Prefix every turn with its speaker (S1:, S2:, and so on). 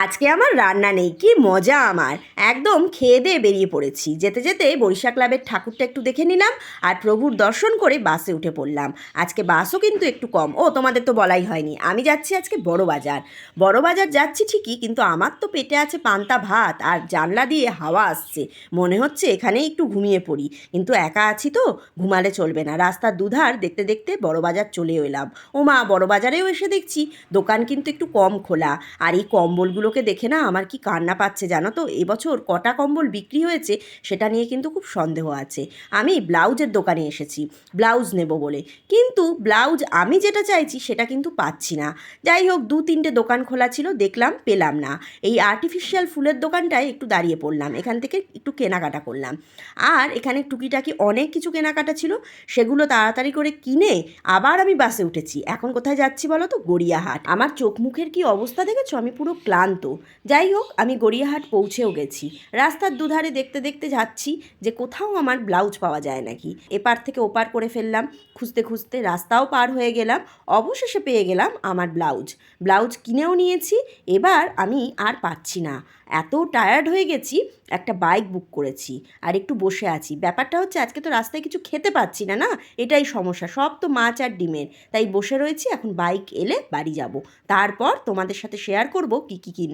S1: আজকে আমার রান্না নেই, কি মজা আমার। একদম খেয়ে দিয়ে বেরিয়ে পড়েছি। যেতে যেতে বরিশা ক্লাবের ঠাকুরটা একটু দেখে নিলাম আর প্রভুর দর্শন করে বাসে উঠে পড়লাম। আজকে বাসও কিন্তু একটু কম। ও, তোমাদের তো বলাই হয়নি। আমি যাচ্ছি আজকে বড় বাজার। বড় বাজার যাচ্ছি ঠিকই, কিন্তু আমার তো পেটে আছে পান্তা ভাত আর জানলা দিয়ে হাওয়া আসছে। মনে হচ্ছে এখানেই একটু ঘুমিয়ে পড়ি। কিন্তু একা আছি তো, ঘুমালে চলবে না। রাস্তার দুধার দেখতে দেখতে বড় বাজার চলে এলাম। ও মা, বড় বাজারেও এসে দেখছি। দোকান কিন্তু একটু কম খোলা। আর এই কম্বলগুলোকে দেখে না আমার কি কান্না পাচ্ছে জানো তো? এবছর কটা কম্বল বিক্রি হয়েছে সেটা নিয়ে কিন্তু খুব সন্দেহ আছে। আমি ব্লাউজের দোকানে এসেছি, ব্লাউজ নেব বলে। কিন্তু ব্লাউজ আমি যেটা চাইছি সেটা কিন্তু পাচ্ছি না। যাই হোক, দু তিনটে দোকান খোলা ছিল, দেখলাম, পেলাম না। এই আর্টিফিশিয়াল ফুলের দোকানটায় একটু দাঁড়িয়ে পড়লাম, এখান থেকে একটু কেনাকাটা করলাম। আর এখানে টুকিটাকি অনেক কিছু কেনাকাটা ছিল, সেগুলো তাড়াতাড়ি করে কিনে আবার আমি বাসে উঠেছি। এখন কোথায় যাচ্ছি বলো তো? গড়িয়াহাট। আমার চোখ মুখের কি অবস্থা দেখেছ? আমি পুরো ক্লান্ত। যাই হোক, আমি গড়িয়াহাট পৌঁছেও গেছি। রাস্তার দুধারে দেখতে দেখতে যাচ্ছি যে কোথাও আমার ব্লাউজ পাওয়া যায় নাকি। এপার থেকে ওপার করে ফেললাম, খুঁজতে খুঁজতে রাস্তাও পার হয়ে গেলাম, অবশেষে পেয়ে গেলাম আমার ব্লাউজ। ব্লাউজ কিনেও নিয়েছি, এবার আমি আর পাচ্ছি না। এত টায়ার্ড হয়ে গেছি, একটা বাইক বুক করেছি, আর একটু বসে আছি। ব্যাপারটা হচ্ছে, আজকে তো রাস্তায় কিছু খেতে পাচ্ছি না না? এটাই সমস্যা, সব তো মাছ আর ডিমের। তাই বসে রয়েছি, এখন বাইক এলে বাড়ি যাব। তারপর তোমাদের সাথে শেয়ার করব কি কি কিনলাম।